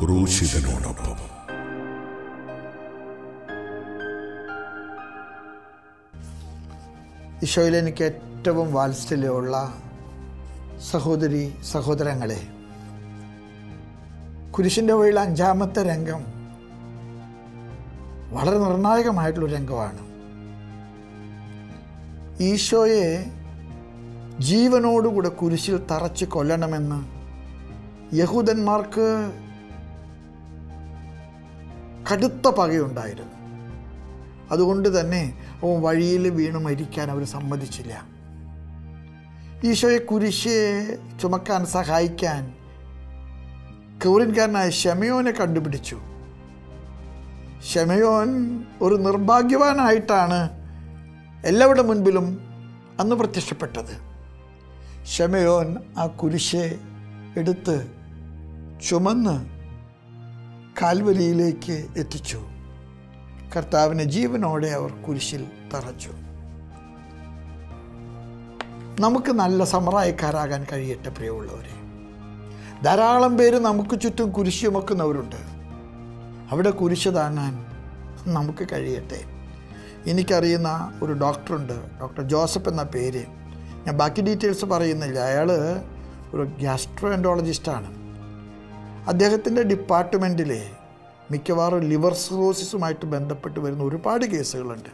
ക്രൂശിതനോടൊപ്പം. ഈശോയിൽ എനിക്ക് ഏറ്റവും വാത്സല്യമുള്ള സഹോദരി സഹോദരങ്ങളെ കുരിശിന്റെ വഴിയിൽ അഞ്ചാമത്തെ രംഗം വളരെ നിർണായകമായിട്ടുള്ള രംഗമാണ്. ഈശോയെ ജീവനോടുകൂടെ കുരിശിൽ തറച്ച് കൊല്ലണമെന്ന് യഹൂദന്മാർക്ക് കടുത്ത പകയുണ്ടായിരുന്നു. അതുകൊണ്ട് തന്നെ അവൻ വഴിയിൽ വീണ് മരിക്കാൻ അവർ സമ്മതിച്ചില്ല. ഈശോയെ കുരിശെ ചുമക്കാൻ സഹായിക്കാൻ കൗറിൻകാരനായ ഷമയോനെ കണ്ടുപിടിച്ചു. ഷമയോൻ ഒരു നിർഭാഗ്യവാനായിട്ടാണ് എല്ലാവരുടെ മുൻപിലും അന്ന് പ്രത്യക്ഷപ്പെട്ടത്. ഷമയോൻ ആ കുരിശെ എടുത്ത് ചുമന്ന് കാൽവലിയിലേക്ക് എത്തിച്ചു. കർത്താവിനെ ജീവനോടെ അവർ കുരിശിൽ തറച്ചു. നമുക്ക് നല്ല സമറായക്കാരാകാൻ കഴിയട്ടെ പ്രിയമുള്ളവരെ. ധാരാളം പേര് നമുക്ക് ചുറ്റും കുരിശ് ചുമക്കുന്നവരുണ്ട്. അവിടെ കുരിശ് താങ്ങാൻ നമുക്ക് കഴിയട്ടെ. എനിക്കറിയുന്ന ഒരു ഡോക്ടറുണ്ട് ഡോക്ടർ ജോസഫ് എന്ന പേര്. ഞാൻ ബാക്കി ഡീറ്റെയിൽസ് പറയുന്നില്ല. അയാൾ ഒരു ഗ്യാസ്ട്രോ എൻഡോളജിസ്റ്റാണ് അദ്ദേഹത്തിന്റെ ഡിപ്പാർട്ട്മെന്റിലെ മിക്കവാറും ലിവർ സിറോസിസുമായിട്ട് ബന്ധപ്പെട്ട് വരുന്ന ഒരുപാട് കേസുകളുണ്ട്.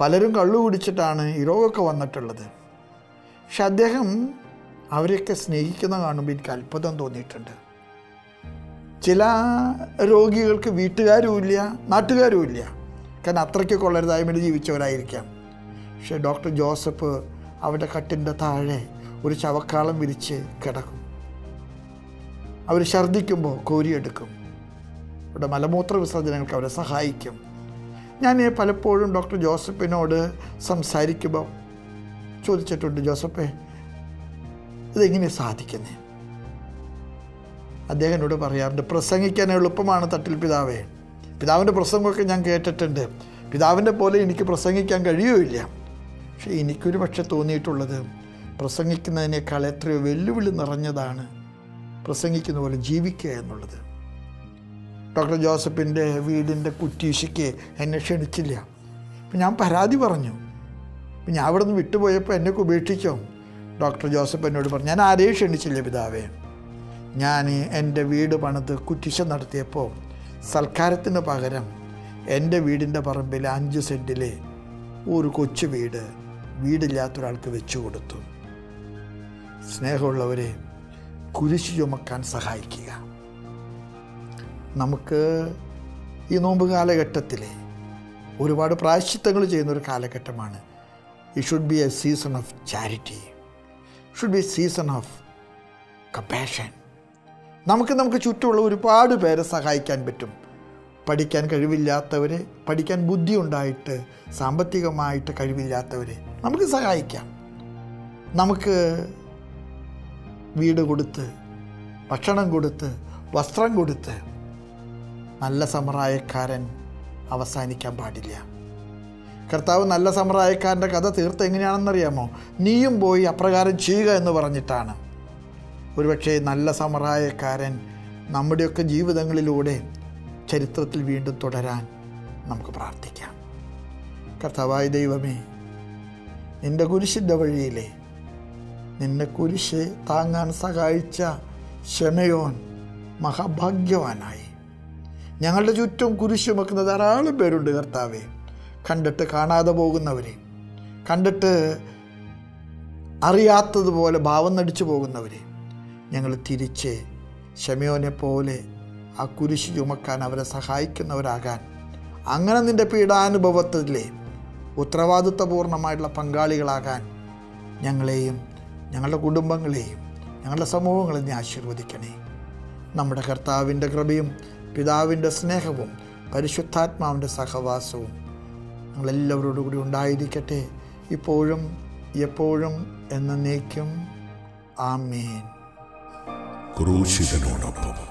പലരും കള്ളു കുടിച്ചിട്ടാണ് ഈ രോഗമൊക്കെ വന്നിട്ടുള്ളത്. പക്ഷെ അദ്ദേഹം അവരെയൊക്കെ സ്നേഹിക്കുന്ന കാണുമ്പോൾ എനിക്ക് അത്ഭുതം തോന്നിയിട്ടുണ്ട്. ചില രോഗികൾക്ക് വീട്ടുകാരും ഇല്ല നാട്ടുകാരും ഇല്ല. കാരണം അത്രയ്ക്ക് കൊള്ളരുതായ്മയിൽ ജീവിച്ചവരായിരിക്കാം. പക്ഷേ ഡോക്ടർ ജോസഫ് അവരുടെ കട്ടിന്റെ താഴെ ഒരു ചവക്കാളം വിരിച്ച് കിടക്കും. അവർ ഛർദ്ദിക്കുമ്പോൾ കോരിയെടുക്കും. ഇവിടെ മലമൂത്ര വിസർജനങ്ങൾക്ക് അവരെ സഹായിക്കും. ഞാൻ പലപ്പോഴും ഡോക്ടർ ജോസഫിനോട് സംസാരിക്കുമ്പോൾ ചോദിച്ചിട്ടുണ്ട് ജോസഫേ ഇതെങ്ങനെ സാധിക്കുന്നത് അദ്ദേഹം എന്നോട് പറയാറുണ്ട് പ്രസംഗിക്കാൻ എളുപ്പമാണ് തട്ടിൽ പിതാവേ. പിതാവിന്റെ പ്രസംഗമൊക്കെ ഞാൻ കേട്ടിട്ടുണ്ട്. പിതാവിന്റെ പോലെ എനിക്ക് പ്രസംഗിക്കാൻ കഴിയുമില്ല പക്ഷേ എനിക്കൊരു പക്ഷെ തോന്നിയിട്ടുള്ളത് പ്രസംഗിക്കുന്നതിനേക്കാൾ എത്രയോ വെല്ലുവിളി നിറഞ്ഞതാണ് പ്രസംഗിക്കുന്ന പോലെ ജീവിക്കുക എന്നുള്ളത്. ഡോക്ടർ ജോസഫിന്റെ വീടിന്റെ കുറ്റീശയ്ക്ക് എന്നെ ക്ഷണിച്ചില്ല. അപ്പം ഞാൻ പരാതി പറഞ്ഞു. അപ്പം ഞാൻ അവിടെ നിന്ന് വിട്ടുപോയപ്പോൾ എന്നെ ഉപേക്ഷിച്ചോ? ഡോക്ടർ ജോസഫ് എന്നോട് പറഞ്ഞു ഞാൻ ആരെയും ക്ഷണിച്ചില്ല പിതാവേ. ഞാൻ എന്റെ വീട് പണിത് കുറ്റിശ നടത്തിയപ്പോൾ സൽക്കാരത്തിന് പകരം എന്റെ വീടിന്റെ പറമ്പിൽ അഞ്ച് സെന്റിലെ ഒരു കൊച്ചു വീട് വീടില്ലാത്തൊരാൾക്ക് വെച്ചു കൊടുത്തു. സ്നേഹമുള്ളവരെ കുരിശ് ചുമക്കാൻ സഹായിക്കുക. നമുക്ക് ഈ നോമ്പ് കാലഘട്ടത്തിലെ ഒരുപാട് പ്രായശ്ചിത്തങ്ങൾ ചെയ്യുന്ന ഒരു കാലഘട്ടമാണ്. It should be a season of charity should be a season of compassion നമുക്ക് നമുക്ക് ചുറ്റുമുള്ള ഒരുപാട് പേരെ സഹായിക്കാൻ പറ്റും. പഠിക്കാൻ കഴിവില്ലാത്തവരെ പഠിക്കാൻ ബുദ്ധി ഉണ്ടായിട്ട് സാമ്പത്തികമായിട്ട് കഴിവില്ലാത്തവരെ നമുക്ക് സഹായിക്കാം. നമുക്ക് വീട് കൊടുത്ത് ഭക്ഷണം കൊടുത്ത് വസ്ത്രം കൊടുത്ത് നല്ല സമറായക്കാരൻ അവസാനിക്കാൻ പാടില്ല. കർത്താവ് നല്ല സമറായക്കാരന്റെ കഥ തീർത്ത് എങ്ങനെയാണെന്നറിയാമോ? നീയും പോയി അപ്രകാരം ചെയ്യുക എന്ന് പറഞ്ഞിട്ടാണ്. ഒരുപക്ഷെ നല്ല സമറായക്കാരൻ നമ്മുടെയൊക്കെ ജീവിതങ്ങളിലൂടെ ചരിത്രത്തിൽ വീണ്ടും തുടരാൻ നമുക്ക് പ്രാർത്ഥിക്കാം. കർത്താവായ ദൈവമേ നിന്റെ കുരിശിന്റെ വഴിയിലെ നിന്നെ കുരിശ് താങ്ങാൻ സഹായിച്ച ക്ഷമയോൻ മഹാഭാഗ്യവാനായി. ഞങ്ങളുടെ ചുറ്റും കുരിശ് ചുമക്കുന്ന ധാരാളം പേരുണ്ട് കർത്താവെ. കണ്ടിട്ട് കാണാതെ പോകുന്നവരെ കണ്ടിട്ട് അറിയാത്തതുപോലെ ഭാവം നടിച്ചു പോകുന്നവരെ ഞങ്ങൾ തിരിച്ച് ക്ഷമയോനെ പോലെ ആ കുരിശ് ചുമക്കാൻ അവരെ സഹായിക്കുന്നവരാകാൻ അങ്ങനെ നിന്റെ പീഡാനുഭവത്തിലെ ഉത്തരവാദിത്വപൂർണമായിട്ടുള്ള പങ്കാളികളാകാൻ ഞങ്ങളെയും ഞങ്ങളുടെ കുടുംബങ്ങളെയും ഞങ്ങളുടെ സമൂഹങ്ങളെയും നീ ആശീർവദിക്കണേ. നമ്മുടെ കർത്താവിന്റെ കൃപയും പിതാവിന്റെ സ്നേഹവും പരിശുദ്ധാത്മാവിന്റെ സഹവാസവും ഞങ്ങളെല്ലാവരോടും കൂടി ഉണ്ടായിരിക്കട്ടെ. ഇപ്പോഴും എപ്പോഴും എന്നേക്കും. ആമേൻ. ക്രൂശിതനോടൊപ്പം